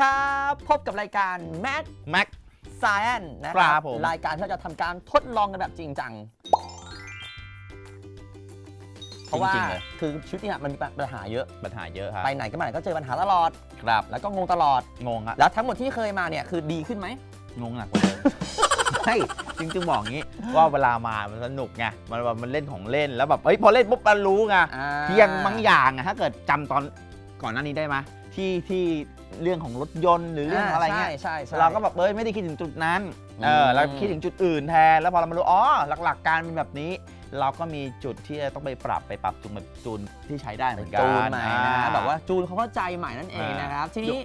ครับ พบกับรายการ Mac แม็ก Science นะคครัรับบผม รายการที่เราจะทำการทดลองกันแบบจริงจัง เพราะว่าจริงๆเลยคือชีวิตเนี่ยมันมีปัญหาเยอะ ปัญหาเยอะครับไปไหนก็มาไหนก็เจอปัญหาตลอด ครับแล้วก็งงตลอด งงอะแล้วทั้งหมดที่เคยมาเนี่ยคือดีขึ้นไหม งงหนักกว่าเดิม ใช่จริงๆบอกงี้ว่าเวลามามันสนุกไงมันแบบมันเล่นของเล่นแล้วแบบเอ้ยพอเล่นปุ๊บมันรู้ไงอ่า เพียงบางอย่างอะถ้าเกิดจำตอน ก่อนหน้านี้ได้ไหมที่ที่เรื่องของรถยนต์หรือเรื่องอะไรเงี้ยใช่ใช่ใช่เราก็แบบเอ้ยไม่ได้คิดถึงจุดนั้นเอออืมเราคิดถึงจุดอื่นแทนแล้วพอเรามารู้อ๋อหลักๆการเป็นแบบนี้ เราก็มีจุดที่จะต้องไปปรับไปปรับจูนแบบจูนที่ใช้ได้เหมือนกันจูนใหม่นะอ่าแบบว่าจูนเขาเข้าใจใหม่นั่นเองอ่านนะครับทีนี้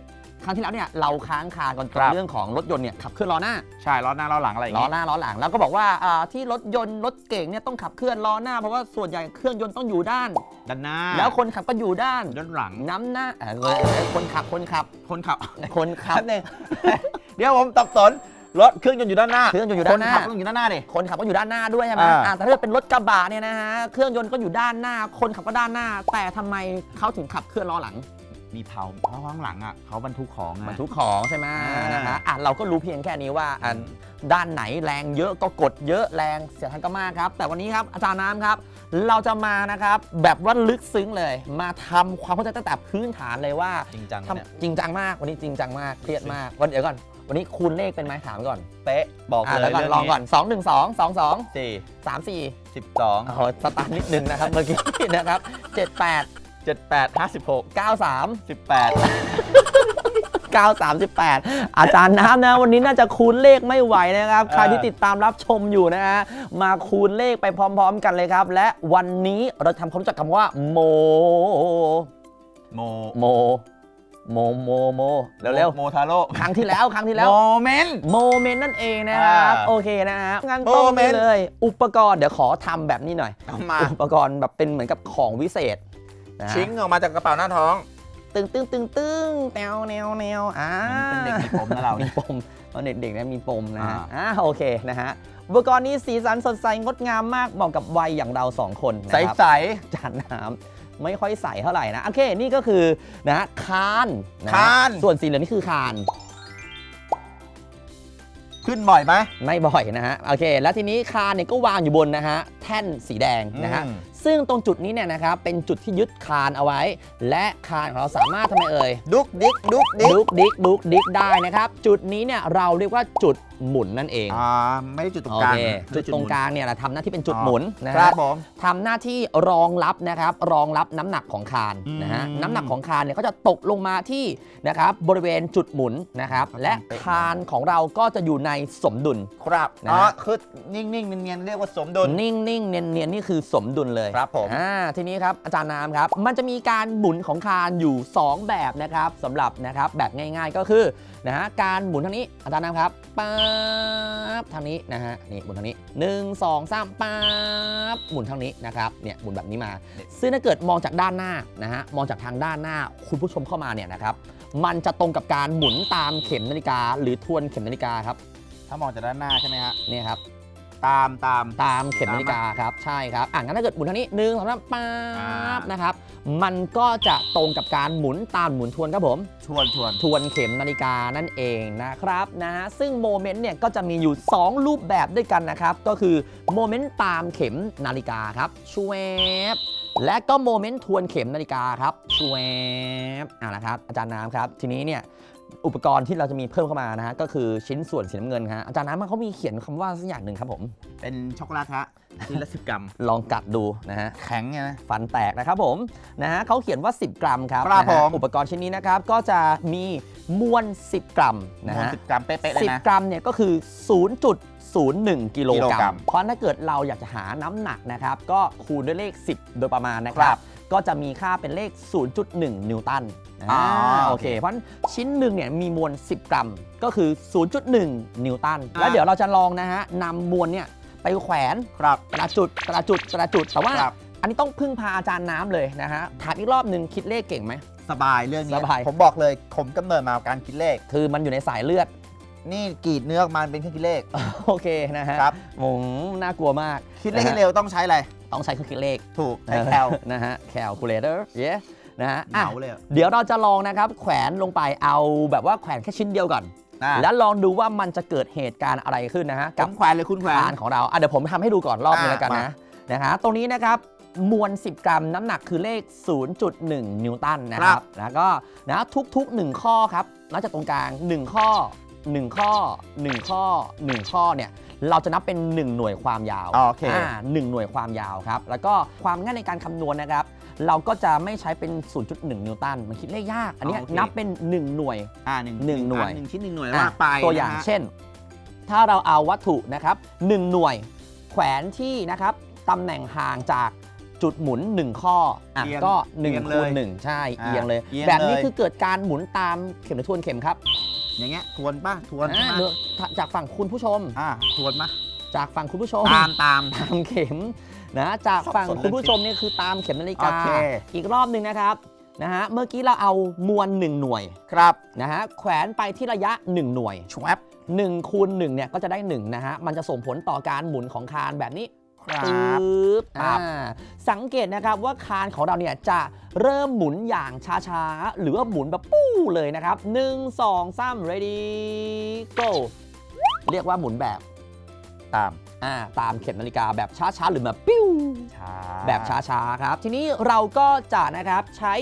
ครั้งที่แล้วเนี่ยเราค้างคากันคกัรับบเรื่องของรถยนต์เนี่ยขับเคลื่อนล้อหน้าใช่ล้อหน้าล้อหลังอะไรอย่างล้องี้ หน้าล้อหลังแล้วก็บอกว่าอ่าที่รถยนต์รถเก่งเนี่ยต้องขับเคลื่อนล้อหน้าเพราะว่าส่วนใหญ่เครื่องยนต์ต้องอยู่ด้าน ด้านหน้าแล้วคนขับก็อยู่ด้าน ด้านหลัง น้ำหน้าเออเออเออคนขับคนขับคนขับ คนขับแป๊บนึง เดี๋ยวผมตับสนรถเครื่องยนต์อยู่ด้านหน้าเครื่องยนต์อยู่ด้านหน้า คนขับต้องอยู่ด้านหน้าดิ คนขับก็อยู่ด้านหน้าด้วยใช่ไหมอ่า อ่าแต่ถ้าเกิดเป็นรถกระบะเนี่ยนะฮะ เครื่องยนต์ก็อยู่ด้านหน้า คนขับก็ด้านหน้า แต่ทำไมเขาถึงขับเคลื่อนล้อหลัง มีเผาเพราะข้างหลังอะเขาบรรทุกของบรอะรทุกของใช่ไหมอ่านนะฮะอะเราก็รู้เพียงแค่นี้ว่าอันด้านไหนแรงเยอะก็กดเยอะแรงเสียทันก็มากครับ แต่วันนี้ครับอาจารย์น้ำครับ เราจะมานะครับแบบว่าลึกซึ้งเลย มาทำความเข้าใจตั้งแต่พื้นฐานเลยว่าจริงจังทำเนี่ยจริงจังมากวันนี้จริงจังมากเครียดมากวันเดี๋ยวก่อนวันนี้คูณเลขเป็นไหมถามก่อน เป๊ะ บอกอะเลยแล้วก่อนเรื่ลองก่อน 2 1 2 2 2สี่3 4สิบสองโอ้โหสตาร์ทนิดนึงนะครับ เมื่อกี้นะครับ 78เจ็ดแปดห้าสิบหก93สิบแปด938 อาจารย์น้ำนะ วันนี้น่าจะคูณเลขไม่ไหวนะครับ ใครที่ติดตามรับชมอยู่นะฮะมาคูณเลขไปพร้อมๆกันเลยครับ และวันนี้เราทำความรู้จักคำว่าโม โมโม โม โม โม เร็วโมทาโร่ๆครั้งที่แล้วครั้งที่แล้ว โมเมนต์ โมเมนต์นั่นเองนะครับ อ่าโอเคนะฮะงั้นต้องโมเมนี่นต์เลย อุปกรณ์เดี๋ยวขอทำแบบนี้หน่อยเอามา อุปกรณ์แบบเป็นเหมือนกับของวิเศษ นะฮะชิงออกมาจากกระเป๋าหน้าท้อง ตึงตึงตึงตึงแนวแนวแนวอ่าเป็นเด็กมีปมนะเรามีเนี่ย ปมตอนเด็กๆเนี่ยมีปมนะฮะอ่า อ่าโอเคนะฮะอุปกรณ์นี้สีสันสดใสงดงามมากเหมาะกับวัยอย่างเราสองคนนะใสครับใสจานน้ำไม่ค่อยใสเท่าไหร่นะ โอเค นี่ก็คือนะฮะคานนะฮะคาน ส่วนสีเหลืองนี่คือคานขึ้นบ่อยไหม ไม่บ่อยนะฮะ โอเค แล้วทีนี้คานเนี่ยก็วางอยู่บนนะฮะ แท่นสีแดงนะฮะ อืม ซึ่งตรงจุดนี้เนี่ยนะครับเป็นจุดที่ยึดคานเอาไว้ และคานของเราสามารถทำไมเอ่ยดุกดิกดุกดิกดุกดิกดุกดิกได้นะครับ จุดนี้เนี่ยเราเรียกว่าจุดหมุนนั่นเองอ่าไม่ได้จุดตรงโอกลางเคจุดตรงกลางเนี่ยเราทำหน้าที่เป็นจุดหมุนนะครัฮะบผม ทำหน้าที่รองรับนะครับรองรับน้ำหนักของคานนะฮะอืมน้ำหนักของคานเนี่ยก็จะตกลงมาที่นะครับบริเวณจุดหมุนนะครับและคานของเราก็จะอยู่ในสมดุล ครับนะอ๋อฮะคือนิ่งๆเนียนๆเรียกว่าสมดุล นิ่งนิ่งๆเนียนเนียนๆนี่คือสมดุลเลยครับผมอ่าทีนี้ครับอาจารย์น้ำครับ มันจะมีการหมุนของคานอยู่ 2 แบบนะครับสำหรับนะครับแบบง่ายๆก็คือนะฮะการหมุนทางนี้อาจารย์น้ำครับป๊าบทางนี้นะฮะนี่หมุนทางนี้1 2 3ป๊าบหมุนทางนี้นะครับเนี่ยหมุนแบบนี้มา ซึ่งถ้าเกิดมองจากด้านหน้านะฮะมองจากทางด้านหน้าคุณผู้ชมเข้ามาเนี่ยนะครับมันจะตรงกับการหมุนตามเข็มนาฬิกา หรือทวนเข็มนาฬิกาครับถ้ามองจากด้านหน้าใช่ไหมฮะเนี่ยครับ ตามตาม ตามเข็มนาฬิกาครับ ใช่ครับ อะงั้นถ้าเกิดหมุนทางนี้หนึ่งสองสามป๊าอ่าบนะครับ มันก็จะตรงกับการหมุนตามหมุนทวนครับผม ชวนชวนทวนเข็มนาฬิกานั่นเองนะครับนะฮะซึ่งโมเมนต์เนี่ยก็จะมีอยู่ 2 รูปแบบด้วยกันนะครับ ก็คือโมเมนต์ตามเข็มนาฬิกาครับชวบและก็โมเมนต์ทวนเข็มนาฬิกาครับชวบอ่านะครับอาจารย์น้ำครับ ทีนี้เนี่ย อุปกรณ์ที่เราจะมีเพิ่มเข้ามานะฮะก็คือชิ้นส่วนสีน้ำเงินฮะอาจารย์น้ำเขามีเขียนคำว่าสักอย่างหนึ่งครับผม เป็นช็อกโกแลตฮะชิ้นละสิบกรัม ลองกัดดูนะฮะ แข็งไงนะ ฟันแตกนะครับผมนะฮะเขาเขียนว่า 10 กรัมครับครับนะฮะผม อุปกรณ์ชิ้นนี้นะครับ ก็จะมีมวล 10 กรัมนะฮะสิบกรัมเป๊ะๆเลยนะ 10 กรัมเนี่ยก็คือ 0.01 กิโลกิโลกกรัรัมม เพราะถ้าเกิดเราอยากจะหาน้ำหนักนะครับ ก็คูณด้วยเลข 10 โดยประมาณนะคครัรับ บ ก็จะมีค่าเป็นเลข 0.1 นิวตันอ่าอ่าโอโอเคเค เพราะฉะนั้นชิ้นหนึ่งเนี่ยมีมวล 10 กรัม ก็คือ 0.1 นิวตันอ่าแล้วเดี๋ยวเราจะลองนะฮะนำมวลเนี่ยไปแขวนครับกระจุดกระจุดกระจุดแต่ว่าครับอันนี้ต้องพึ่งพาอาจารย์น้ำเลยนะฮะถามอีกรอบหนึ่งคิดเลขเก่งไหมสบายเรื่องนี้สบายผมบอกเลยผมกำเนิดมากับการคิดเลข คือมันอยู่ในสายเลือด นี่กรีดเนื้อออกมาเป็นเครื่องคิดเลข โอเคนะฮะครับโอ้โหน่ากลัวมากคิดเลขนะให้ฮะเร็วต้องใช้อะไร ต้องใช้เครื่องคิดเลขถูกใช้แคลนะฮะ calculator yes นะฮะเหอะงาเลยอะเดี๋ยวเราจะลองนะครับ แขวนลงไปเอาแบบว่าแขวนแค่ชิ้นเดียวก่อน อะแล้วลองดูว่ามันจะเกิดเหตุการณ์อะไรขึ้นนะฮะกักับบแขวนเลยคุณแขวนคานของเราอะเดี๋ยวผมทำให้ดูก่อนรอบนึงอะแล้วกันมานะ นะฮะ ตรงนี้นะครับ มวล 10 กรัม น้ำหนักคือเลข 0.1 นิวตันนะครับแล้วก็นะทุกๆ 1 ข้อครับนับจากตรงกลาง 1 ข้อ 1 ข้อ 1 ข้อ 1 ข้อเนี่ยเราจะนับเป็น 1 หน่วยความยาวอ๋อโอเคาหนึ่งหน่วยความยาวครับ แล้วก็ความง่ายในการคำนวณนะครับ เราก็จะไม่ใช้เป็น 0.1 นิวตัน มันคิดเลขยาก อันเนี้ยอ๋อโอเคนับเป็น 1 หน่วยอ่าหนึ่งหนึ่งหน่วยอัหนึ่งชิ้นหนึ่งหน่วยอะว่าไปตัวอย่างนะฮะเช่น ถ้าเราเอาวัตถุนะครับ1หน่วยแขวนที่นะครับตำแหน่งห่างจากจุดหมุน 1 ข้ออะเอียงก็เอียง1เลคูยณ1ใช่อะเอียงเลยเอียงแบบนี้เลยคือเกิดการหมุนตามเข็มหรือทวนเข็มครับ อย่างเงี้ยทวนป่ะทวนอ่าใช่ไหมหรือจากฝั่งคุณผู้ชม อ่าทวนป่ะจากฝั่งคุณผู้ชม ตามตาม ตามเข็มนะจากฝั่งสับสนคุณผู้ชมเนี่ยคือตามเข็มนาฬิกา โอเค อีกรอบหนึ่งนะครับนะฮะเมื่อกี้เราเอามวล 1 หน่วยครับนะฮะแขวนไปที่ระยะ 1 หน่วย ชวบ1คูณ1เนี่ยก็จะได้1นะฮะมันจะส่งผลต่อการหมุนของคานแบบนี้ ครับปึ๊บครับ อ่าสังเกตนะครับว่าคานของเราเนี่ยจะเริ่มหมุนอย่างช้าๆ หรือว่าหมุนแบบปู้เลยนะครับ 1 2 3 ready go เรียกว่าหมุนแบบตามอ่าตามเข็มนาฬิกาแบบช้าๆ หรือแบบปิ้ว ช้าแบบช้าๆ ครับ ทีนี้เราก็จะนะครับใช้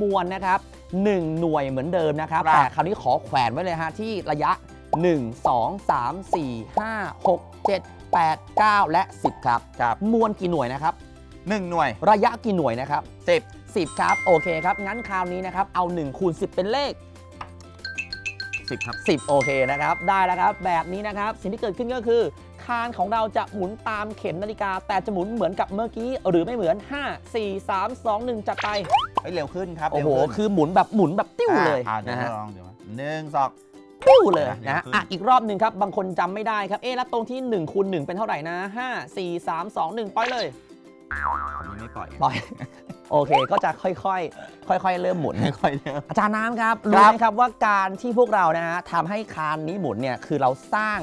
มวลนะครับ 1 หน่วยเหมือนเดิมนะครับครับแต่คราวนี้ขอแขวนไว้เลยฮะที่ระยะ 1 2 3 4 5 6 7 8 9 และ 10 ครับ ครับมวลกี่หน่วยนะครับหนึ่งหน่วย ระยะกี่หน่วยนะครับสิบ10 ครับ โอเคครับ งั้นคราวนี้นะครับ เอา1คูณ10 เป็นเลขสิบครับ 10 โอเคนะครับ ได้แล้วครับ แบบนี้นะครับ สิ่งที่เกิดขึ้นก็คือ คานของเราจะหมุนตามเข็มนาฬิกา แต่จะหมุนเหมือนกับเมื่อกี้ หรือไม่เหมือน 5 4 3 2 1 จัดไปเฮ้ยเร็วขึ้นครับโอ้โห เร็วขึ้นคือหมุนแบบหมุนแบบติ้วเลยอ่าเดี๋ยวนะฮะลองเดี๋ยวมาหนึ่งสอง ปิ้วเลยเร็วนะฮะขึ้นอะอีกรอบหนึ่งครับ บางคนจำไม่ได้ครับ เอ๊ะแล้วตรงที่1คูณ1เป็นเท่าไหร่นะ 5 4 3 2 1 ปล่อยเลยคนนี้ไม่ปล่อยปล่อย โอเค ก็จะค่อยๆ ค่อย ๆ เริ่มหมุน ไม่ค่อยเร็วอาจารย์น้ำครับครู้รับไหมครับว่าการที่พวกเรานะฮะทำให้คานนี้หมุนเนี่ย คือเราสร้าง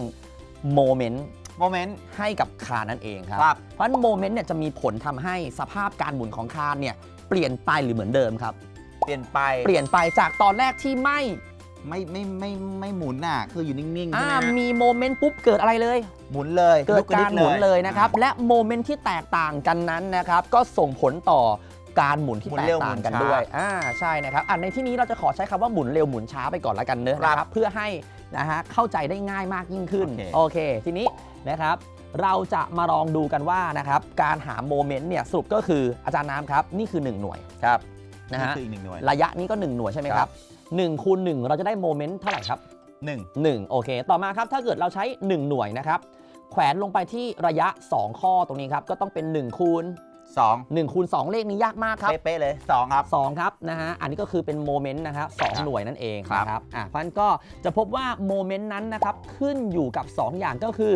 โมเมนต์โมเมนต์ ให้กับคานนั่นเองครับครับ เพราะฉะนั้นโมเมนต์เนี่ยจะมีผลทำให้สภาพการหมุนของคานเนี่ยเปลี่ยนไปหรือเหมือนเดิมครับ เปลี่ยนไป เปลี่ยนไปจากตอนแรกที่ไม่ ไม่ไม่ไม่ไม่หมุนน่ะคืออยู่นิ่งๆอ่าใช่ไหมฮะมีโมเมนต์ปุ๊บเกิดอะไรเลย หมุนเลยเกิดการหมุนเลยนะครับอ่าและโมเมนต์ที่แตกต่างกันนั้นนะครับ ก็ส่งผลต่อการหมุนที่หมุนแตเร็กวต่างกันหมุนช้าด้วยอ่าใช่นะครับอะในที่นี้เราจะขอใช้คำว่าหมุนเร็วหมุนช้าไปก่อนละกันเนอะครับนะครับเพื่อให้นะฮะเข้าใจได้ง่ายมากยิ่งขึ้นโอเค โอเค ทีนี้นะครับ เราจะมาลองดูกันว่านะครับการหาโมเมนต์เนี่ยสรุปก็คืออาจารย์น้ำครับ นี่คือ 1 หน่วยครับนะฮะคืออีกหนึ่งหน่วย ระยะนี้ก็ 1 หน่วยใช่ไหมคครัรับ บ 1คูณ1เราจะได้โมเมนต์เท่าไหร่ครับหนึ่ง1โอเค ต่อมาครับ ถ้าเกิดเราใช้ 1 หน่วยนะครับ แขวนลงไปที่ระยะ 2 ข้อตรงนี้ครับ ก็ต้องเป็น 1 คูณสอง1คูณ2เลขนี้ยากมากครับ เป๊ะๆเลยสองครับ 2 ครับนะฮะ อันนี้ก็คือเป็นโมเมนต์นะครับสองครับหน่วยนั่นเองครับ นะครับ อะเพราะฉะนั้นก็จะพบว่าโมเมนต์นั้นนะครับ ขึ้นอยู่กับ 2 อย่างก็คือ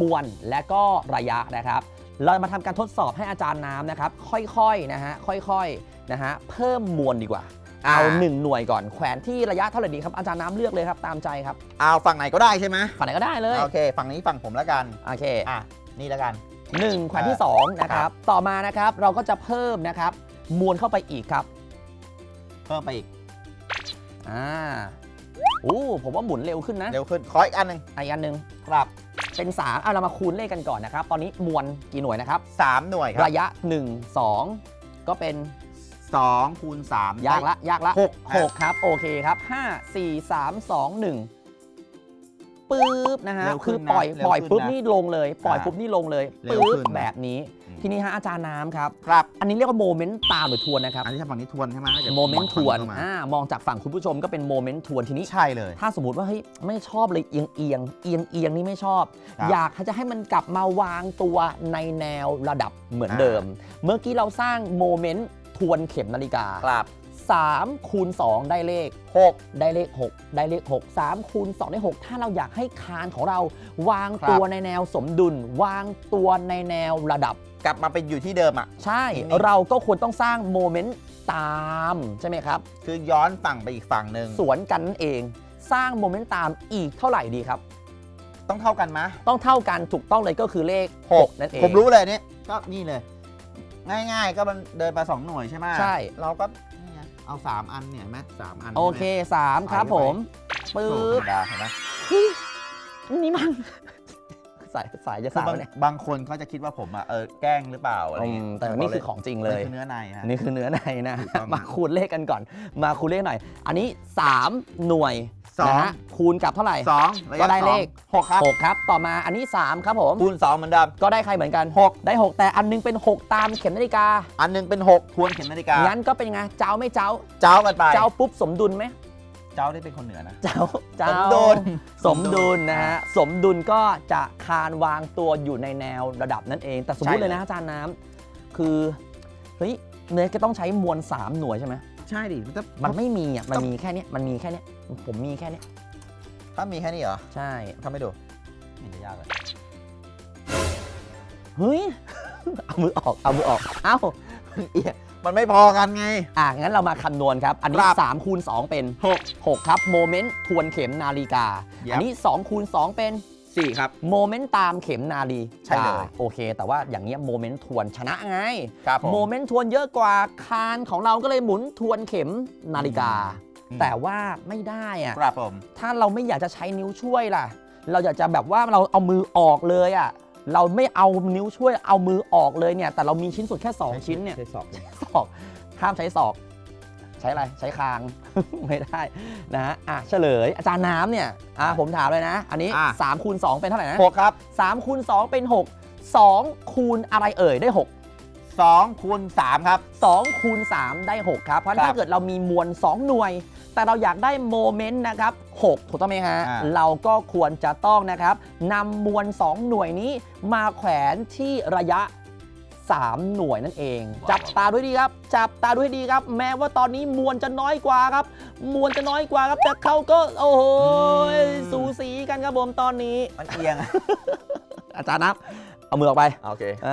มวลและก็ระยะนะครับ เรามาทำการทดสอบให้อาจารย์น้ำนะครับ ค่อยๆนะฮะ ค่อยๆนะฮะ เพิ่มมวลดีกว่า เอา1หน่วยก่อนแขวนที่ระยะเท่าไหร่ดีครับอาจารย์น้ำเลือกเลยครับตามใจครับเอาฝั่งไหนก็ได้ใช่ไหมฝั่งไหนก็ได้เลยโอเค ฝั่งนี้ฝั่งผมแล้วกันโอเคอะนี่แล้วกันหนึ่งแขวนที่อ่า2นะคครัรับบต่อมานะครับเราก็จะเพิ่มนะครับมวลเข้าไปอีกครับ เพิ่มไปอีกอ่าโอ้ผมว่าหมุนเร็วขึ้นนะเร็วขึ้นขออีกอันหนึ่งอีกอันหนึ่งครับเป็น3อะเรามาคูณเลขกันก่อนนะครับ ตอนนี้มวลกี่หน่วยนะครับสามหน่วยครับ ระยะ 1 2 ก็เป็น สองคูณสามยากละยากละหกหกครับ โอเคครับ5 4 3 2 1ปึ๊บนะฮะเร็วคืขึ้อนปล่อยนะเร็วปล่อยขึ้นปุ๊บนะนี่ลงเลย ปล่อยอ่าปุ๊บนี่ลงเลยเร็วปึ๊บขึ้นนะ แบบนี้อืมทีนี้ฮะอาจารย์น้ำครับ ครับ อันนี้เรียกว่าโมเมนต์ตามหรือทวนนะครับอันนี้ฝั่งนี้ทวนใช่ไหมดี๋ยโมเมนต์ทวนฝั่งเข้ามาอ่ามองจากฝั่งคุณผู้ชมก็เป็นโมเมนต์ทวนทีนี้ ใช่เลย ถ้าสมมติว่าเฮ้ยไม่ชอบเลยเอียงเอียงเอียงเอียงนี่ไม่ชอบ ครับอยากจะให้มันกลับมาวางตัวในแนวระดับเหมือนเดิม เมื่อกี้เราสร้างโมเมนต์ ทวนเข็มนาฬิกาครับ 3คูณ2ได้เลข 6 ได้เลข 6 ได้เลข 6 3คูณ2ได้ 6 ถ้าเราอยากให้คานของเราวางครับ ตัวในแนวสมดุล วางตัวในแนวระดับ กลับมาเป็นอยู่ที่เดิมอะ ใช่นี่เราก็ควรต้องสร้างโมเมนต์ตามใช่ไหมครับ คือย้อนฝั่งไปอีกฝั่งหนึ่งสวนกันนั่นเอง สร้างโมเมนต์ตามอีกเท่าไหร่ดีครับ ต้องเท่ากันมะต้องเท่ากันถูกต้องเลยก็คือเลข 6 นั่นเองผมรู้เลยนี่ก็นี่เลย ง่ายๆ ก็มันเดินมาสองหน่วยใช่ไหมใช่ เราก็นี่ไงเอา 3 อันเนี่ยเห็นไหมสามอันโอเค 3 ครับผมปึ๊ปึ๊บบดาเห็นไหมนี่มัน สายสายจะคือสาวบางเนี่ยบางคนเขาจะคิดว่าผมอะเออแกล้งหรือเปล่าอะไรอืเงี้มยแต่นี่คือของจริงเลยนี่คือเนื้อในฮะ นี่คือเนื้อในนะ ถูกต้อง มาคูณเลขกันก่อน มาคูณเลขหน่อย อันนี้ 3 หน่วย สอง นะฮะคูณกับเท่าไหร่สองระยะก็ได้เลขสองหกครับ6ครับ ต่อมาอันนี้ 3 ครับผม คูณสองเหมือนเดิม ก็ได้ใครเหมือนกัน6ได้ 6 แต่อันนึงเป็น 6 ตามเข็มนาฬิกา อันหนึงเป็น6ทวนเข็มนาฬิกางั้นก็เป็นไง เจ้าไม่เจ้า เจ้ากันไป เจ้าปุ๊บสมดุลไหม เจ้าได้เป็นคนเหนือนะ เจ้าเจ้าสมดุล สมดุลนะฮะ สมดุลก็จะคานวางตัวอยู่ในแนวระดับนั่นเอง แต่สมมติเลยนะอาจารย์น้ำคือ เฮ้ย เนยก็ต้องใช้มวล 3 หน่วยใช่ไหม ใช่ดิมันไม่มีอะมันมีแค่เนี้ยมันมีแค่เนี้ยผมมีแค่เนี้ยถ้ามีแค่นี้เหรอใช่ทำไม่ดูไม่ได้ยากเลยเฮ้ย เอามือออก เอามือออก เอ้าเอี่ยมันไม่พอกันไง อะ งั้นเรามาคำนวณครับ อันนี้ครับ3คูณ2เป็น 6 6 ครับ โมเมนต์ ทวนเข็มนาฬิกา Yep อันนี้2คูณ2เป็น 4 ครับ โมเมนต์ตามเข็มนาฬิใช่เลยโอเค แต่ว่าอย่างเงี้ยโมเมนต์ทวนชนะไง ครับผม โมเมนต์ทวนเยอะกว่าคานของเราก็เลยหมุนทวนเข็มนาฬิกา อืม แต่ว่าไม่ได้อะครับผม ถ้าเราไม่อยากจะใช้นิ้วช่วยล่ะ เราอยากจะแบบว่าเราเอามือออกเลยอะเราไม่เอานิ้วช่วยเอามือออกเลยเนี่ยแต่เรามีชิ้นส่วนแค่2ชิ้นเนี่ย ใช้สอบศอกห้ามใช้ศอก ใช้อะไรใช้คาง ไม่ได้นะฮะอะเฉลยอาจารย์น้ำเนี่ยอะผมถามเลยนะ อันนี้3คูณ2เป็นเท่าไหร่นะ6ครับ3คูณ2เป็น 6 2 คูณอะไรเอ่ยได้6 2คูณ3ครับ 2คูณ3ได้ 6 ครับ เพราะฉะนั้นครับถ้าเกิดเรามีมวล 2 หน่วย แต่เราอยากได้โมเมนต์นะครับ 6 ถูกต้องไหมฮะ อ่า เราก็ควรจะต้องนะครับนำมวล 2 หน่วยนี้มาแขวนที่ระยะ 3 หน่วยนั่นเอง จับตาด้วยดีครับ จับตาด้วยดีครับ แม้ว่าตอนนี้มวลจะน้อยกว่าครับ มวลจะน้อยกว่าครับแต่เขาก็โอ้โหสูสีกันครับผมตอนนี้มันเอียง อาจารย์นับเอามือออกไป โอเคเอ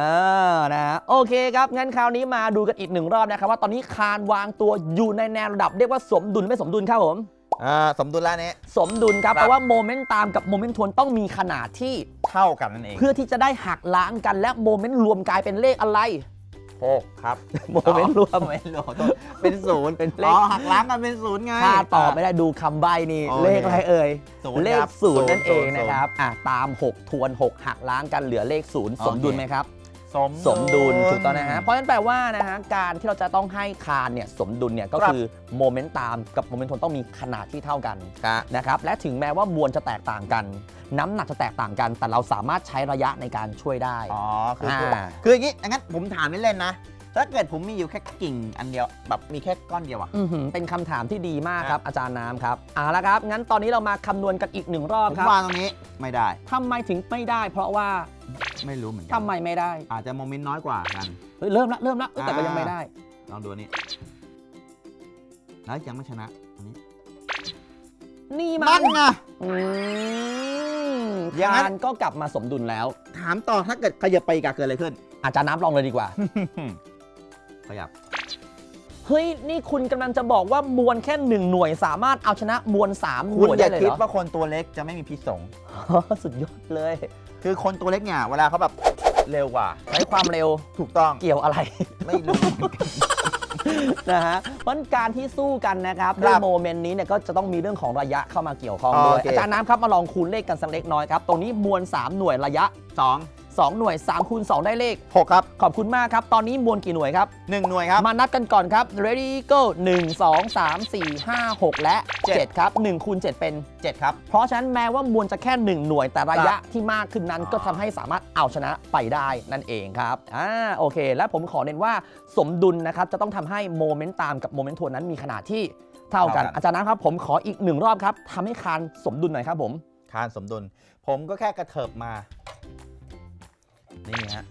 อนะฮะโอเคครับ งั้นคราวนี้มาดูกันอีกหนึ่งรอบนะครับ ว่าตอนนี้คานวางตัวอยู่ในแนวระดับเรียกว่าสมดุลไม่สมดุลครับผม อ่าสมดุลแล้วนี้สมดุลครับ ครับ เพราะว่าโมเมนต์ตามกับโมเมนต์ทวนต้องมีขนาดที่ เท่ากันนั่นเองเพื่อที่จะได้หักล้างกันและโมเมนต์รวมกลายเป็นเลขอะไร6ครับโมเมนต์รวม โมเมนต์รวมเป็นศูนย์เป็นเลอ๋ขอหักล้างกันเป็นศูนย์ไง ถ้าตอบไม่ได้ดูคำใบ้นี่โอเคเลขอะไรเอ่ย ศูนย์เลคขรับศูนย์นั่นเองศูย์นะครับอะตาม 6 ทวน 6 หักล้างกันเหลือเลขศูนย์สมดุลไหมครับ สมสมดุลถูกต้องนะฮะเพราะฉะนั้นแปลว่านะฮะการที่เราจะต้องให้คานเนี่ยสมดุลเนี่ยก็ครับคือโมเมนต์ตามกับโมเมนต์ทนต้องมีขนาดที่เท่ากันครับนะครับและถึงแม้ว่ามวลจะแตกต่างกัน น้ำหนักจะแตกต่างกัน แต่เราสามารถใช้ระยะในการช่วยได้อ๋อคือคืออ่าคืออย่างนี้งั้นผมถามเล่นๆนะ ถ้าเกิดผมมีอยู่แค่กิ่งอันเดียวแบบมีแค่ก้อนเดียวอะ อื้อหือเป็นคำถามที่ดีมากครับ อาจารย์น้ำครับเอาละครับ งั้นตอนนี้เรามาคำนวณกันอีกหนึ่งรอบผมครับวางตรงนี้ไม่ได้ ทำไมถึงไม่ได้ เพราะว่าไม่รู้เหมือนกัทำไมไม่ได้อาจจะโมเมนต์น้อยกว่ากัน เฮ้ยเริ่มละเริ่มละเอ้ยแต่ก็ยังไม่ได้ ลองดูอันนี้ แล้วยังไม่ชนะอันนี้นี่มันั่นไง อืมอย่างนั้นคานก็กลับมาสมดุลแล้ว ถามต่อถ้าเกิดขยับไปอีกอะเกิดอะไรขึ้น อาจารย์น้ำลองเลยดีกว่าข ยับ เฮ้ย นี่คุณกำลังจะบอกว่ามวลแค่หนึ่งหน่วยสามารถเอาชนะมวลสามหคุณน่วยอได้ย่าเลยคิดเหรอว่าคนตัวเล็กจะไม่มีพิษสง สุดยอดเลย คือคนตัวเล็กเนี่ยเวลาเขาแบบเร็วกว่า ใช้ความเร็วถูกต้อง เกี่ยวอะไร ไม่รู้ นะฮะเพราะการที่สู้กันนะครับครับด้วยโมเมนต์นี้เนี่ยก็จะต้องมีเรื่องของระยะเข้ามาเกี่ยวข้องด้วยโอเค อาจารย์น้ำครับมาลองคูณเลขกันสักเล็กน้อยครับ ตรงนี้มวล 3 หน่วยระยะ สอง 2 หน่วย3คูณ2ได้เลขหกครับ ขอบคุณมากครับ ตอนนี้มวลกี่หน่วยครับหนึ่งหน่วยครับ มานับกันก่อนครับ ready go 1 2 3 4 5 6 และเจ็ด7ครับ1คูณ7 เป็นเจ็ดครับ เพราะฉะนั้นแม้ว่ามวลจะแค่ 1 หน่วยแต่ระยะที่มากขึ้นนั้นอ๋อก็ทำให้สามารถเอาชนะไปได้นั่นเองครับอ่าโอเค และผมขอเน้นว่าสมดุลนะครับจะต้องทำให้โมเมนต์ตามกับโมเมนต์ทวนนั้นมีขนาดที่เท่ากันอาจารย์นะครับผมขออีกหนึ่งรอบครับทำให้คานสมดุลหน่อยครับผมคานสมดุล ผมก็แค่กระเถิบมา นี่ฮะ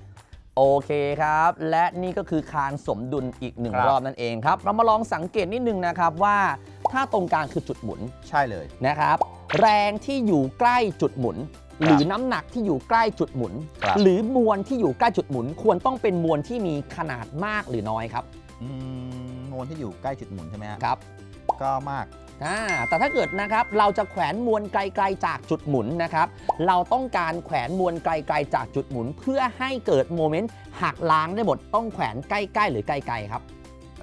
โอเคครับ และนี่ก็คือคานสมดุลอีกหนึ่งครับ รอบนั่นเองครับ เรามาลองสังเกตนิดนึงนะครับว่า ถ้าตรงกลางคือจุดหมุนใช่เลย นะครับ แรงที่อยู่ใกล้จุดหมุน หรือน้ำหนักที่อยู่ใกล้จุดหมุน ครับ หรือมวลที่อยู่ใกล้จุดหมุน ควรต้องเป็นมวลที่มีขนาดมากหรือน้อยครับอืมมวลที่อยู่ใกล้จุดหมุนใช่ไหมฮะครับ ก็มาก อ่าแต่ถ้าเกิดนะครับเราจะแขวนมวลไกลๆจากจุดหมุนนะครับ เราต้องการแขวนมวลไกลๆจากจุดหมุน เพื่อให้เกิดโมเมนต์หักล้างได้หมดต้องแขวนใกล้ๆ หรือไกลๆครับ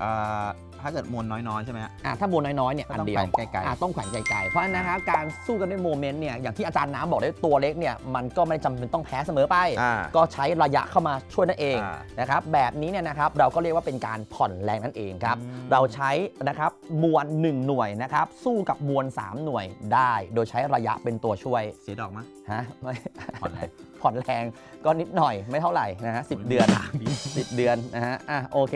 อ่า ถ้าเกิดมวลน้อยๆ ใช่ไหมฮะ อ่าถ้ามวลน้อยๆเนี่ยก็อันต้องเดียแขววนไกลอ่าต้องแขวนไกลๆเพราะฉะนั้นนะครับการสู้กันด้วยโมเมนต์เนี่ยอย่างที่อาจารย์น้ำบอกได้ตัวเล็กเนี่ยมันก็ไม่จำเป็นต้องแพ้เสมอไปๆอ่า ก็ใช้ระยะเข้ามาช่วยนั่นเองอ่านะครับแบบนี้เนี่ยนะครับเราก็เรียกว่าเป็นการผ่อนแรงนั่นเองครับ อืม เราใช้นะครับมวล 1 หน่วยนะครับสู้กับมวล 3 หน่วยได้ โดยใช้ระยะเป็นตัวช่วยเสียดอกมั้ยฮะไม่ ผ่อนแรง ผ่อนแรงก็นิดหน่อยไม่เท่าไหร่นะฮะสิเดือนสิเดือนนะฮะอะโอเค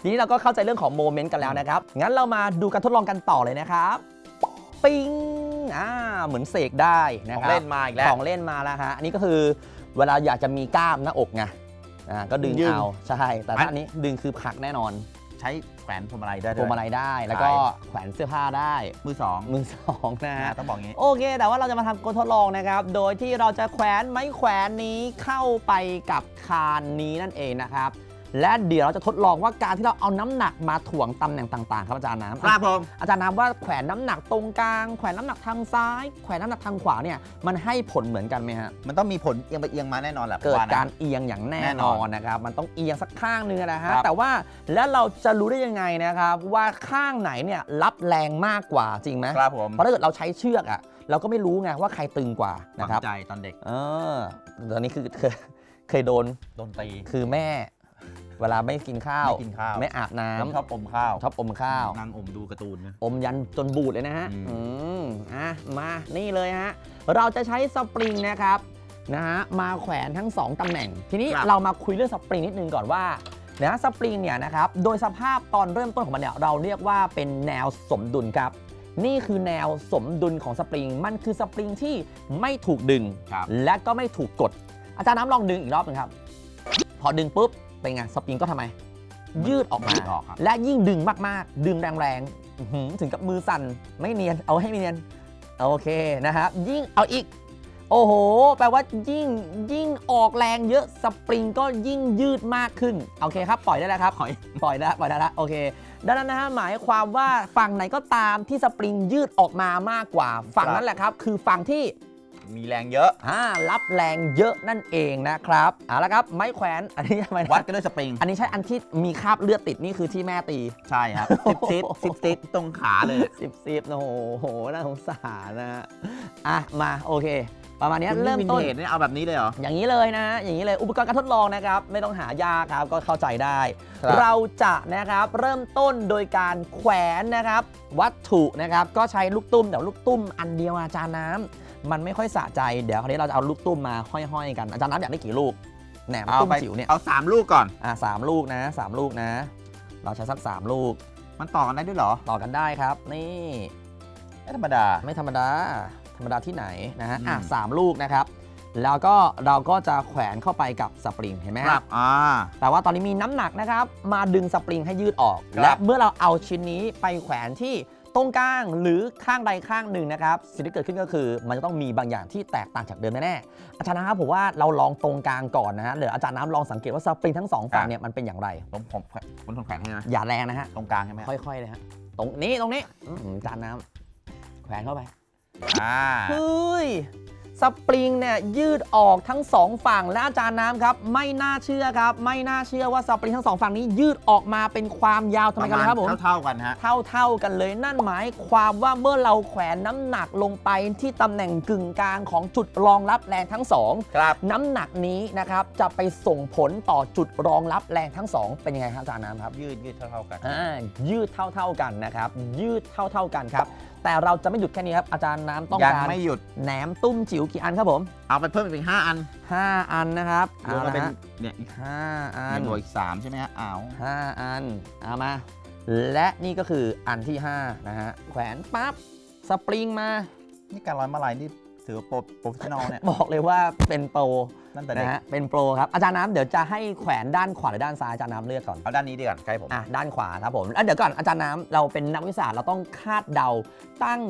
ทีนี้เราก็เข้าใจเรื่องของโมเมนต์กันแล้วนะครับ งั้นเรามาดูการทดลองกันต่อเลยนะครับ ปิ้งอ่าเหมือนเสกได้นะของครับเล่นมาอีกแล้วของเล่นมาแล้วฮะอันนี้ก็คือเวลาอยากจะมีกล้ามหน้าอกไงอ่าก็ดึงดึงเอาใช่แต่ถ้าอันนี้ดึงคือผลักแน่นอนใช้แขวนพวงมาลัยได้พด้ววงยมาลัยได้ แล้วก็แขวนเสื้อผ้าได้ มือสองมือสองนะนะฮะฮะต้องบอกงี้ โอเค แต่ว่าเราจะมาทำการทดลองนะครับ โดยที่เราจะแขวนไม้แขวนนี้เข้าไปกับคานนี้นั่นเองนะครับ และเดี๋ยวเราจะทดลองว่าการที่เราเอาน้ำหนักมาถ่วงตำแหน่งต่างๆ ครับอาจารย์น้ำครับผมอาจารย์น้ำว่าแขวนน้ำหนักตรงกลาง แขวนน้ำหนักทางซ้าย แขวนน้ำหนักทางขวาเนี่ยมันให้ผลเหมือนกันไหมฮะมันต้องมีผลเอียงไปเอียงมาแน่นอนแหละเกิดว่นะการเอียงอย่างแน่แน่นนออนนนะครับมันต้องเอียงสักข้างหนึงนะฮะครับแต่ว่าแล้วเราจะรู้ได้ยังไงนะครับว่าข้างไหนเนี่ยรับแรงมากกว่าจริงไหมครับผมเพราะถ้าเกิดเราใช้เชือกอะเราก็ไม่รู้ไงว่าใครตึงกว่านะนะคครัรับบใจตอนเด็กเออตอนนี้คือเคยเคยโดนโดนตีคือแม่ เวลาไม่กินข้าว ไม่กินข้าว ไม่อาบน้ผมชอบอมข้าวำชอบอมข้าว นั่งอมดูการ์ตูนนะ อมยันจนบูดเลยนะฮะอืมอืมอะ มานี่เลยฮะ เราจะใช้สปริงนะครับนะฮะมาแขวนทั้ง 2ตำแหน่ง ทีนี้เรามาคุยเรื่องสปริงนิดนึงก่อนว่านะสปริงเนี่ยนะครับโดยสภาพตอนเริ่มต้นของมันเนี่ยเราเรียกว่าเป็นแนวสมดุลครับ นี่คือแนวสมดุลของสปริง มันคือสปริงที่ไม่ถูกดึงครับและก็ไม่ถูกกด อาจารย์น้ำลองดึงอีกรอบหนึงครับ พอดึงปุ๊บ เป็นไงสปริงก็ทำไม ยืดออกมา ยืดออกครับ และยิ่งดึงมากๆ ดึงแรงๆอื้อหือถึงกับมือสั่นไม่เนียนเอาให้ไม่เนียน โอเคนะครับ ยิ่งเอาอีก โอ้โห แปลว่ายิ่งยิ่งออกแรงเยอะสปริงก็ยิ่งยืดมากขึ้น โอเคครับ ปล่อยได้แล้วครับ ปล่อยปล่อยได้ปล่อยได้แล้วโอเค ดังนั้นนะฮะหมายความว่าฝั่งไหนก็ตามที่สปริงยืดออกมามากกว่า ฝั่งนั้นแหละครับ คือฝั่งที่ มีแรงเยอะอ่ารับแรงเยอะนั่นเองนะครับเอาละครับไม้แขวนอันนี้ทำไมนะวัดกันด้วยสปริง อันนี้ใช่อันที่มีคราบเลือดติดนี่คือที่แม่ตี ใช่ครับซิปซิปซิปซิปตรงขาเลยสิบสิบโอ้โหน่าสงสารนะฮะอะมาโอเค ประมาณนี้คุณเริ่มต้นวิเทจเนี่ยเอาแบบนี้เลยเหรอ อย่างนี้เลยนะฮะอย่างนี้เลย อุปกรณ์การทดลองนะครับ ไม่ต้องหายากครับ ก็เข้าใจได้ ครับ เราจะนะครับเริ่มต้นโดยการแขวนนะครับ วัตถุนะครับ ก็ใช้ลูกตุ้มแต่ลูกตุ้มอันเดียวอาจารย์น้ำ มันไม่ค่อยสะใจ เดี๋ยวคราวนี้เราจะเอาลูกตุ้มมาห้อยๆ กัน อาจารย์น้ำอยากได้กี่ลูกแหนมเอาตุ้มไปจิ๋วเนี่ย เอาสามลูกก่อน อะสามลูกนะสามลูกนะ เราใช้สักสามลูก มันต่อกันได้ด้วยเหรอ ต่อกันได้ครับ นี่ไม่ธรรมดา ไม่ธรรมดา ธรรมดาที่ไหนนะฮะ อะอืมสามลูกนะครับ แล้วก็เราก็จะแขวนเข้าไปกับสปริงเห็นไหมคครัรับบอ่า แต่ว่าตอนนี้มีน้ำหนักนะครับ มาดึงสปริงให้ยืดออกครับและเมื่อเราเอาชิ้นนี้ไปแขวนที่ ตรงกลางหรือข้างใดข้างหนึ่งนะครับสิ่งที่เกิดขึ้นก็คือ มันจะต้องมีบางอย่างที่แตกต่างจากเดิมแน่ๆอาจารย์นะครับผมว่าเราลองตรงกลางก่อนนะฮะเดี๋ยวอาจารย์น้ำลองสังเกตว่าสปริงทั้งสองฝั่งเนี่ยมันเป็นอย่างไรผมผมผมผมแขวนให้นะอย่าแรงนะฮะตรงกลางใช่ไหมค่อยๆเลยฮะตรงนี้ตรงนี้อืมอาจารย์น้ำแขวนเข้าไปอ่าเฮ้ย สปริงเนี่ยยืดออกทั้งสองฝั่งและอาจารย์น้ำครับ ไม่น่าเชื่อครับ ไม่น่าเชื่อว่าสปริงทั้งสองฝั่งนี้ยืดออกมาเป็นความยาวทำไมกันล่ะครับผมเท่าๆกันฮะเท่าเท่าๆกันเลยนั่นหมายความว่าเมื่อเราแขวนน้ำหนักลงไปที่ตำแหน่งกึ่งกลางของจุดรองรับแรงทั้งสองครับน้ำหนักนี้นะครับจะไปส่งผลต่อจุดรองรับแรงทั้งสองเป็นยังไงครับอาจารย์น้ำครับ ยืดยืดเท่าๆกัน อ่ายืดเท่าๆกันนะครับ ยืดเท่าๆกันครับแต่เราจะไม่หยุดแค่นี้ครับ อาจารย์น้ำต้องยังการไม่หยุดแหนมตุ้มจิ๋วกี่อันครับผม เอาไปเพิ่มอีกห้าอัน5อันนะครับรเอาวมกัละนเป็นฮะเนี่ยอีกห้าอัเนี่ยนบวกอีกสามใช่ไหมฮะอ้าวห้าอันเอามา และนี่ก็คืออันที่5นะฮะแขวนปั๊บสปริงมา นี่การร้อยมาลายนี่ถือว่าโปรโปรเฟชชั่นอลเนี่ยบอกเลยว่าเป็นโปร ตั้งแต่เด็นะกฮะเป็นโปรครับอาจารย์น้ำเดี๋ยวจะให้แขวนด้านขวาหรือด้านซ้ายอาจารย์น้ำเลือกก่อน เอาด้านนี้ดีกว่าใกล้ผม อะด้านขวาครับผมแล้วเดี๋ยวก่อนอาจารย์น้ำเราเป็นนักวิทยาศาสตร์เราต้องคาดเดาตั้ง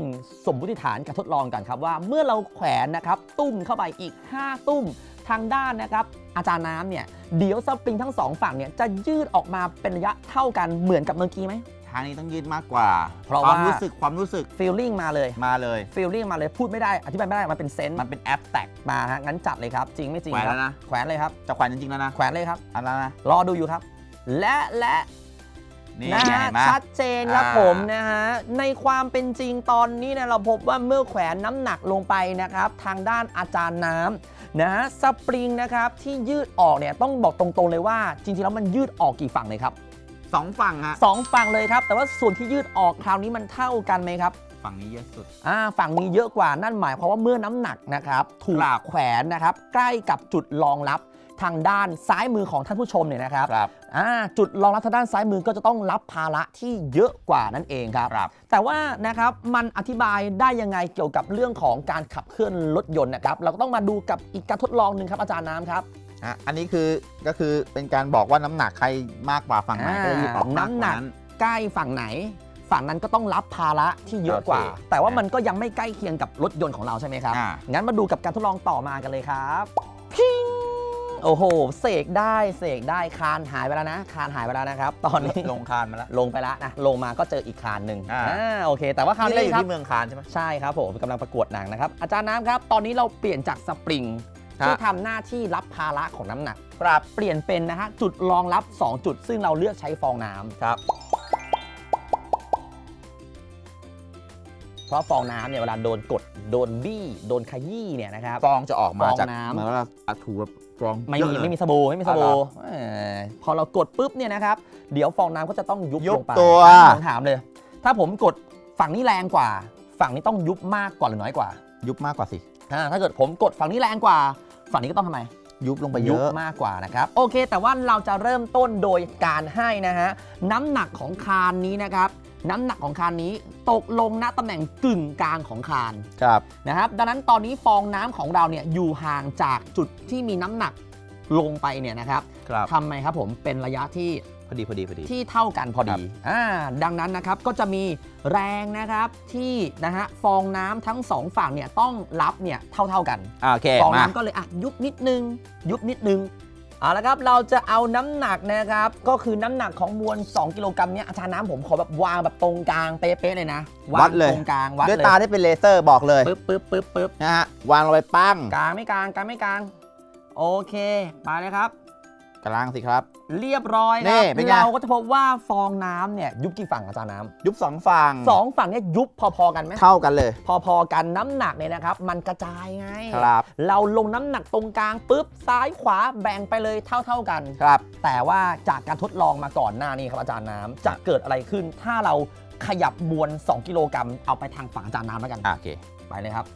สมมติฐานการทดลองกันครับว่า เมื่อเราแขวนนะครับตุ้มเข้าไปอีก 5 ตุ้มทางด้านนะครับอาจารย์น้ำเนี่ยเดี๋ยวสปริงทั้งสองฝั่งเนี่ยจะยืดออกมาเป็นระยะเท่ากันเหมือนกับเมื่อกี้ไหม ทางนี้ต้องยืดมากกว่าเพราะความว่ารู้สึกความรู้สึกฟีลลิ่งมาเลยมาเลยฟีลลิ่งมาเลยพูดไม่ได้อธิบายไม่ได้มันเป็นเซนส์มันเป็นแอปแตก มาฮะงั้นจัดเลยครับ จริงไม่จริงแขวนครัแล้วนะ แขวนเลยครับ จะแขวนจริงๆแล้วนะแขวนเลยครับอันแล้วนะรอดูอยู่ครับ และและนี่นะไงฮะเห็นไหม ชัดเจนครับอ่า ผมนะฮะในความเป็นจริงตอนนี้เนี่ยเราพบว่าเมื่อแขวนน้ำหนักลงไปนะครับ ทางด้านอาจารย์น้ำนะฮะสปริงนะครับที่ยืดออกเนี่ยต้องบอกตรงๆเลยว่า จริงๆแล้วมันยืดออกกี่ฝั่งเลยครับ สองฝั่งฮะสองฝั่งเลยครับ แต่ว่าส่วนที่ยืดออกคราวนี้มันเท่ากันไหมครับ ฝั่งนี้เยอะสุด อ่าฝั่งนี้เยอะกว่านั่นหมายความว่าเมื่อน้ำหนักนะครับ ถูกครับ แขวนนะครับ ใกล้กับจุดรองรับทางด้านซ้ายมือของท่านผู้ชมเนี่ยนะครับครับ อ่าจุดรองรับทางด้านซ้ายมือก็จะต้องรับภาระที่เยอะกว่านั่นเองครับ ครับ แต่ว่านะครับมันอธิบายได้ยังไงเกี่ยวกับเรื่องของการขับเคลื่อนรถยนต์นะครับ เราก็ต้องมาดูกับอีกการทดลองหนึ่งครับอาจารย์น้ำครับ อะอันนี้คือก็คือเป็นการบอกว่าน้ำหนักใครมากกว่าฝั่งไหนก็จะยืดออกมากน้ำหนักว่าใกล้ฝั่งไหน ฝั่งนั้นก็ต้องรับภาระที่เยอะกว่าโอเคแต่ว่ามันก็ยังไม่ใกล้เคียงกับรถยนต์ของเราใช่ไหมครับอ่างั้นมาดูกับการทดลองต่อมากันเลยครับพิงโอ้โห เสกได้เสกได้คานหายไปแล้วนะ คานหายไปแล้วนะครับ ตอนนี้ลงคานมาแล้ว ลงไปแล้วนะ ลงมาก็เจออีกคานหนึ่งอ่าอ่าโอเค แต่ว่าคราวนี่เราอนี้ยู่ครับที่เมืองคานใช่ไหมใช่ครับผมกำลังประกวดหนังนะครับ อาจารย์น้ำครับ ตอนนี้เราเปลี่ยนจากสปริงฮะ ที่ทำหน้าที่รับภาระของน้ำหนักครับเปลี่ยนเป็นนะฮะจุดรองรับ 2 จุด ซึ่งเราเลือกใช้ฟองน้ำครับ เพราะฟองน้ำเนี่ยเวลาโดนกดโดนบี้โดนขยี้เนี่ยนะครับ ฟองจะออกมาฟองจากน้ำ เหมือนว่าเราถูแบบฟองไม่เยมีอะเลย ไม่มีสบู่ไม่มีสบู่อ๋อเหรอเออพอเรากดปุ๊บเนี่ยนะครับ เดี๋ยวฟองน้ำก็จะต้องยุบยุลบงไปตัวผมถามเลย ถ้าผมกดฝั่งนี้แรงกว่า ฝั่งนี้ต้องยุบมากกว่าหรือน้อยกว่า ยุบมากกว่าสิ อ่าถ้าเกิดผมกดฝั่งนี้แรงกว่า ฝั่งนี้ก็ต้องทำไมยุบลงไปเยยุบอะมากกว่านะครับ โอเค แต่ว่าเราจะเริ่มต้นโดยการให้นะฮะน้ำหนักของคานนี้นะครับน้ำหนักของคานนี้ตกลงณตำแหน่งกึ่งกลางของคานครับนะครับดังนั้นตอนนี้ฟองน้ำของเราเนี่ยอยู่ห่างจากจุดที่มีน้ำหนักลงไปเนี่ยนะครับครับทำไมครับผมเป็นระยะที่ พอดีพอดีพอดี ที่เท่ากันพอครัดีบอ่าดังนั้นนะครับก็จะมีแรงนะครับที่นะฮะฟองน้ำทั้งสองฝั่งเนี่ยต้องรับเนี่ยเท่าเท่าๆกัน อ่าโอเคฟองมาน้ำก็เลยอะยุบนิดนึง ยุบนิดนึงเอาละครับเราจะเอาน้ำหนักนะครับ ก็คือน้ำหนักของมวล 2 กิโลกรัมเนี่ยอาจารย์น้ำผมขอแบบวางแบบตรงกลางเป๊ะๆเลยนะวัดเลย ตรงกลางวัดด้วยเลยตาได้เป็นเลเซอร์บอกเลยปึ๊บปึ๊บปึ๊บปึ๊บ นะฮะวางลงไปปั้งกลางไม่กลางกลางไม่กลาง โอเคไปเลยครับ กลางสิครับ เรียบร้อยคนี่รับเป็นไง เราก็จะพบว่าฟองน้ำเนี่ยยุบกี่ฝั่งอาจารย์น้ยุบสองฝั่งำสองฝั่งเนี่ยยุบพอๆกันไหมเท่ากันเลยพอๆกันน้ำหนักเนี่ยนะครับ มันกระจายไง ครับเราลงน้ำหนักตรงกลางปุ๊บซ้ายขวาแบ่งไปเลยเท่าๆกัน ครับ แต่ว่าจากการทดลองมาก่อนหน้านี้ครับอาจารย์น้ำจะเกิดอะไรขึ้น ถ้าเราขยับมวล2กิโลกรัมเอาไปทางฝั่งอาจารย์น้ำแล้วกัน อะโอเค ไปเลยครับ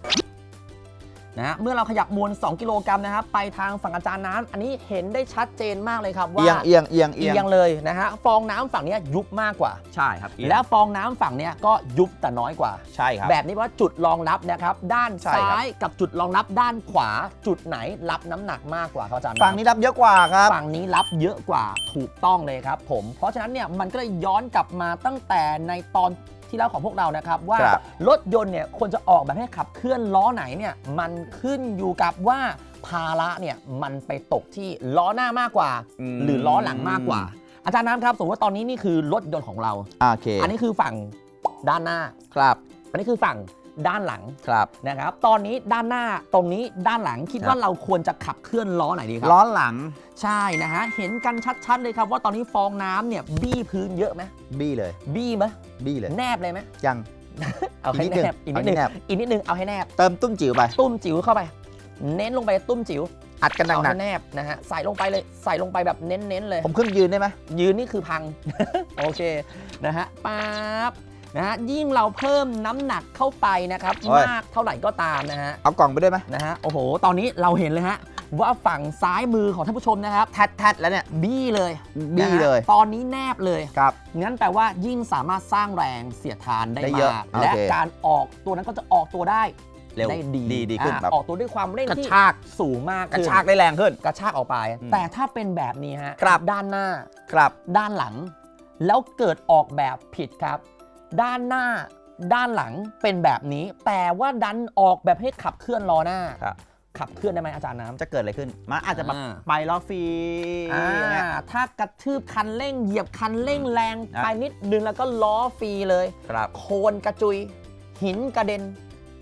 นะฮะเมื่อเราขยับมวล 2 กิโลกรัมนะครับไปทางฝั่งอาจารย์น้ำอันนี้เห็นได้ชัดเจนมากเลยครับว่าเอียงเอียงเอียงเอีเอียงยงเลยนะฮะฟองน้ำฝั่งเนี้ยยุบมากกว่า ใช่ครับเอียง แล้วฟองน้ำฝั่งเนี้ยก็ยุบแต่น้อยกว่า ใช่ครับ แบบนี้ว่าจุดรองรับนะครับด้านใช่ครับ ซ้ายกับจุดรองรับด้านขวา จุดไหนรับน้ำหนักมากกว่าครับอาจารย์ฝั่งนี้รับเยอะกว่าครับ ฝั่งนี้รับเยอะกว่าถูกต้องเลยครับผม เพราะฉะนั้นเนี่ยมันก็เลยย้อนกลับมาตั้งแต่ในตอน ที่แล้วของพวกเรานะครับ ว่าครับ รถยนต์เนี่ยควรจะออกแบบให้ขับเคลื่อนล้อไหนเนี่ยมันขึ้นอยู่กับว่าภาระเนี่ยมันไปตกที่ล้อหน้ามากกว่ามหรือล้อหลังมากกว่า อาจารย์น้ำครับสมมติว่าตอนนี้นี่คือรถยนต์ของเราอะโอเคอันนี้คือฝั่งด้านหน้า ครับ อันนี้คือฝั่ง ด้านหลังครับนะครับ ตอนนี้ด้านหน้าตรงนี้ด้านหลังคิดครับว่าเราควรจะขับเคลื่อนล้อไหนดีครัล้อหลังใช่นะฮะเห็นกันชัดๆเลยครับว่าตอนนี้ฟองน้ำเนี่ยบี้พื้นเยอะไหมบี้เลย บี้ไหมบี้เลย แนบเลยไหมยังเอาให้อีกนิดแนนึงบอีกนิดนึงเอาให้แนบอีกนิดนึงเอาให้แนบเติมตุ้มจิ๋วไปตุ้มจิ๋วเข้าไป เน้นลงไปตุ้มจิ๋วอัดกันหเอานัให้กแนบนะฮะใส่ลงไปเลยใส่ลงไปแบบเน้นๆเลยๆผมขึ้นยืนได้ไหมยืนนี่คือพัง โอเคนะฮะปั๊บ นะฮะยิ่งเราเพิ่มน้ำหนักเข้าไปนะครับมากเท่าไหร่ก็ตามนะฮะเอากล่องไปด้วยไหมนะฮะโอ้โห ตอนนี้เราเห็นเลยฮะว่าฝั่งซ้ายมือของท่านผู้ชมนะครับแทดแทดแล้วเนี่ย บี้เลยบี้เลยนะฮะตอนนี้แนบเลย ครับ งั้นแปลว่ายิ่งสามารถสร้างแรงเสียดทานได้ได้เยอะมากโอเคและการออกตัวนั้นก็จะออกตัวได้เร็วได้ดีดีดีขึ้นอะแบบออกตัวด้วยความเร่งกระที่ชากสูงมากกระขึ้นชากได้แรงขึ้น กระชากออกไป อืมแต่ถ้าเป็นแบบนี้ฮะครับ ด้านหน้า ครับ ด้านหลัง แล้วเกิดออกแบบผิดครับ ด้านหน้า ด้านหลังเป็นแบบนี้ แต่ว่าดันออกแบบให้ขับเคลื่อนล้อหน้า ครับ ขับเคลื่อนได้ไหมอาจารย์น้ำ จะเกิดอะไรขึ้น มันอาจจะแบบอ่า ไปล้อฟรีอ่าอย่างเงี้ย ถ้ากระทืบคันเร่งเหยียบคันเร่งแรงอะ ไปนิดนึงแล้วก็ล้อฟรีเลย ครับ โคนกระจุย หินกระเด็น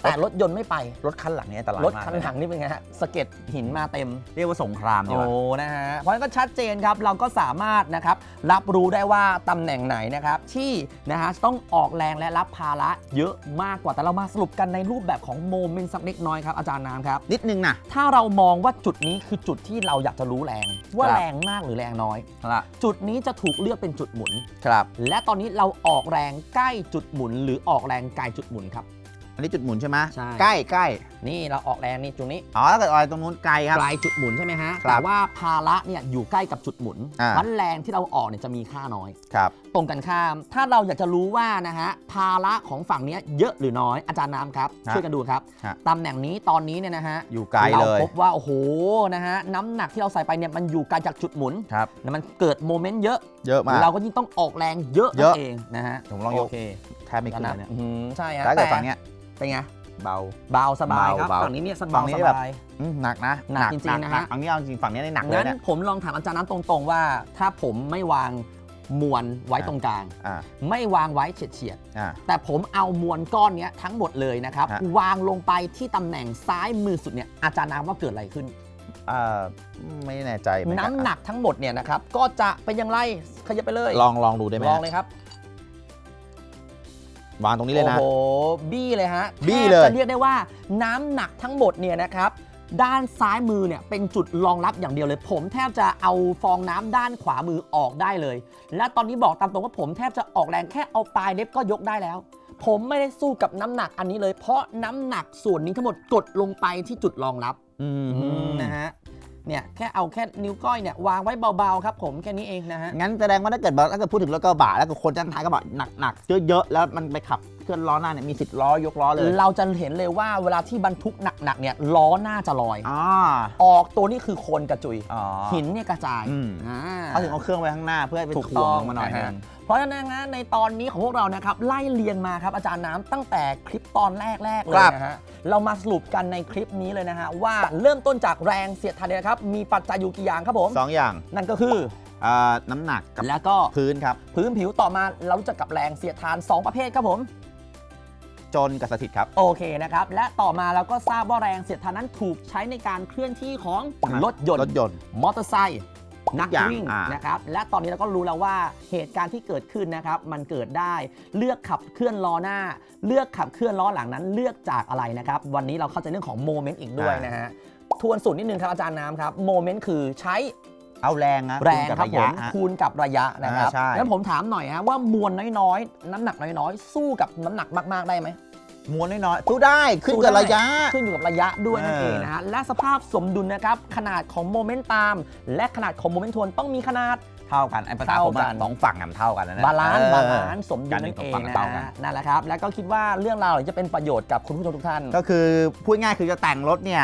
แต่รถยนต์ไม่ไป รถคันหลังเนี่ยอันตรายรถมากคันเลยหลังนี่เป็นไงฮะสะเก็ดหินมาเต็ม เรียกว่าสงครามดีโอ้กว่านะฮะเพราะฉะนั้นก็ชัดเจนครับ เราก็สามารถนะครับรับรู้ได้ว่าตำแหน่งไหนนะครับที่นะฮะต้องออกแรงและรับภาระเยอะมากกว่าแต่เรามาสรุปกันในรูปแบบของโมเมนต์สักเล็กน้อยครับอาจารย์น้ำครับ นิดนึงนะถ้าเรามองว่าจุดนี้คือจุดที่เราอยากจะรู้แรง ว่าครับ แรงมากหรือแรงน้อยละจุดนี้จะถูกเลือกเป็นจุดหมุน ครับ และตอนนี้เราออกแรงใกล้จุดหมุน หรือออกแรงไกลจุดหมุนครับอั นนี้จุดหมุนใช่ไหมใช่ ใกล้ใกล้นี่เราออกแรงนี่จุดนี้อ๋อถ้าเกิดอะไรตรงนู้นไกลครับไกลจุดหมุนใช่ไหมฮะครับแต่ว่าภาระเนี่ยอยู่ใกล้กับจุดหมุนอ่าวันแรงที่เราออกเนี่ยจะมีค่าน้อย ครับ ตรงกันข้าม ถ้าเราอยากจะรู้ว่านะฮะภาระของฝั่งเนี้ยเยอะหรือน้อยอาจารย์น้ำครับ ฮะช่วยกันดูครับฮะ ตำแหน่งนี้ตอนนี้เนี่ยนะฮะอยู่ไกลเราเลยพบว่าโอ้โหนะฮะน้ำหนักที่เราใส่ไปเนี่ยมันอยู่ไกลจากจุดหมุนครับนะมันเกิดโมเมนต์เยอะ เยอะมาก เราก็ยิ่งต้องออกแรงเยอะเยนั่อะ นเองนะฮะผมลองยกโอเคแทบไม่ขึ้นเลยนะเนี่ยอืมใช่ฮะถ้าเกิดแต่ฝั่งเนี้ย เป็นไง เบา เบาสบายครับเบาๆฝั่งนี้เนี่ยสฝั่บายงนี้สแบบ บาย อืมหนักนะหนักจริงๆนะฮะอันนี้เอาจริงฝั่งนี้นี่หนักเลยงั้นเนี่ย ผมลองถามอาจารย์น้ำตรงๆว่า ถ้าผมไม่วางมวลไว้ตรงกลาง อ่าไม่วางไว้เฉียดอ่า ๆแต่ผมเอามวลก้อนเนี้ยทั้งหมดเลยนะครับ ฮะ วางลงไปที่ตำแหน่งซ้ายมือสุดเนี่ยอาจารย์น้ำว่าเกิดอะไรขึ้นอ่าไม่แน่ใจเมือกัน้ำหนักทั้งหมดเนี่ยนะครับก็จะเป็นอย่างไรขยับไปเลยลองลองดูได้ไหมลองเลยครับ วางตรงนี้เลยนะ โอ้โห บี้เลยฮะบี้แทบเลยจะเรียกได้ว่าน้ำหนักทั้งหมดเนี่ยนะครับ ด้านซ้ายมือเนี่ยเป็นจุดรองรับอย่างเดียวเลย ผมแทบจะเอาฟองน้ำด้านขวามือออกได้เลย และตอนนี้บอกตามตรงว่าผมแทบจะออกแรงแค่เอาปลายเล็บก็ยกได้แล้ว ผมไม่ได้สู้กับน้ำหนักอันนี้เลย เพราะน้ำหนักส่วนนี้ทั้งหมดกดลงไปที่จุดรองรับอืมนะฮะ เนี่ยแค่เอาแค่นิ้วก้อยเนี่ยวางไว้เบาๆครับผมแค่นี้เองนะฮะงั้นแสดงว่าถ้าเกิดถ้าเกิดพูดถึงรถกระบะแล้วก็คนจ้างท้ายกระบะหนักๆเยอะๆแล้วมันไปขับ ลื่อนล้อหน้าเนี่ยมีสิทธิ์ล้อยกล้อเลยเราจะเห็นเลยว่าเวลาที่บรรทุกหนักๆเนี่ยล้อหน้าจะลอยอ๋อออกตัวนี้คือโคนกระจุยอ๋อหินเนี่ยกระจายอืมอ่าเขาถึงเอาเครื่องไว้ข้างหน้าเพื่อให้ไปถูกถ่วต้องงลงมาหน่อยนึนะฮะงเพราะฉะนั้นนะในตอนนี้ของพวกเรานะครับไล่เรียนมาครับอาจารย์น้ำตั้งแต่คลิปตอนแรกๆเลครัยบนะฮะเรามาสรุปกันในคลิปนี้เลยนะฮะว่าเริ่มต้นจากแรงเสียดทานเนี่ยนะครับมีปัจจัยอยู่กี่อย่างครับผมสองอย่าง นั่นก็คืออ่าน้ำหนักกับแล้วก็พื้นครับ พื้นผิวต่อมาเรารู้จักกับแรงเสียดทาน 2 ประเภทครับผม จนกับสถิตครับ โอเคนะครับ และต่อมาเราก็ทราบว่าแรงเสียดทานนั้นถูกใช้ในการเคลื่อนที่ของรถยนต์รถยนต์ มอเตอร์ไซค์นักอย่างวิ่งอ่านนะครับและตอนนี้เราก็รู้แล้วว่าเหตุการณ์ที่เกิดขึ้นนะครับ มันเกิดได้เลือกขับเคลื่อนล้อหน้า เลือกขับเคลื่อนล้อหลังนั้น เลือกจากอะไรนะครับ วันนี้เราเข้าใจเรื่องของโมเมนต์อีกด้วยนะฮะทวนสูตรนิดนึงครับอาจารย์น้ำครับโมเมนต์คือใช้ เอาแรงนะแรงณกับครับะผยะมฮะคูณกับระยะนะครับอ่าใช่งั้นผมถามหน่อยฮะว่ามวลน้อยๆ น้ำหนักน้อยๆ สู้กับน้ำหนักมากๆได้ไหมมวลน้อยๆสู้ได้ขึ้นสู้กับได้ระยะ ขึ้นอยู่กับระยะด้วยนั่นเออเองนะฮะและสภาพสมดุลนะครับขนาดของโมเมนต์ตามและขนาดของโมเมนต์ทวนต้องมีขนาดเท่ากันไอ้ภาษาเท่าผมอะกันสองฝั่งอะมันเท่ากันนะนะบาลานซ์เออบาลานซ์สมดุลการนั่นสอเองงฝั่งนะเท่ากันฮะนั่นแหละครับ แล้วก็คิดว่าเรื่องราวเหล่านี้จะเป็นประโยชน์กับคุณผู้ชมทุกท่าน ก็คือพูดง่ายคือจะแต่งรถเนี่ย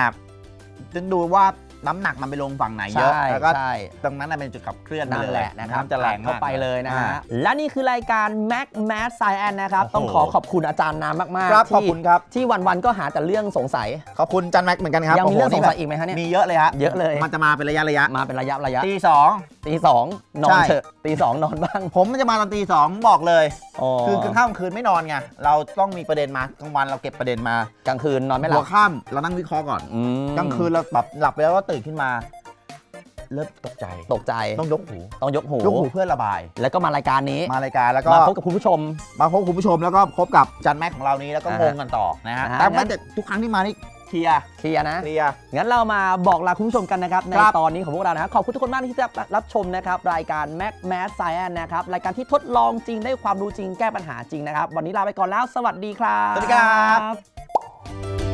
จะดูว่า น้ำหนักมันไปลงฝั่งไหนเยอะ ใช่แล้วก็ใช่ ตรงนั้นนะเป็นจุดขับเคลื่อนนั่นเลยแหละนะครับำจะแรงเข้าไปเลยนะฮะอ่าและนี่คือรายการ Mac Math Science นะครับ โอ้โห ต้องขอขอบคุณอาจารย์น้ำมากๆครับขอบที่คุณครับ ที่วันๆก็หาแต่เรื่องสงสัย ขอบคุณจันแม็กเหมือนกันครับยังมีเรื่องสงสัยโโหอีกไหมฮะเนี่ย มีเยอะเลยฮะเยอะเลย มันจะมาเป็นระยะระยะมาเป็นระยะระยะตีสอง ตีสองนอใช่ นเถอะตีสองนอนบ้างผมมันจะมาตอนตีสองบอกเลยอ๋อคือกลางค่ำคืนไม่นอนไงเราต้องมีประเด็นมากลางวันเราเก็บประเด็นมา กลางคืนนอนไม่หลัหับวค่ำเรานั่งวิเคราะห์ก่อน อืม กลางคืนเราแบบหลับไปแล้วก็ตื่นขึ้นมาเริ่มตกใจ ตกใจต้องยกหูต้องยกหูยกหูเพื่อระบาย แล้วก็มารายการนี้มารายการแล้วก็มาพบกับคุณผู้ชม มาพบคุณผู้ชมแล้วก็พบกับจันแม็กของเรานี้แล้วก็อ่างฮะงกันต่อนะฮะอ่าฮะแต่งั้ไม่นแต่ทุกครั้งที่มานี่เคลียร์เคลียร์นะเคลียร์งั้นเรามาบอกลาคุณผู้ชมกันนะครับ ในครับตอนนี้ของพวกเรานะครับขอบคุณทุกคนมากที่รับรับชมนะครับ รายการ Mac Math Science นะครับ รายการที่ทดลองจริงได้ความรู้จริงแก้ปัญหาจริงนะครับ วันนี้ลาไปก่อนแล้ว สวัสดีครับ สวัสดีครับ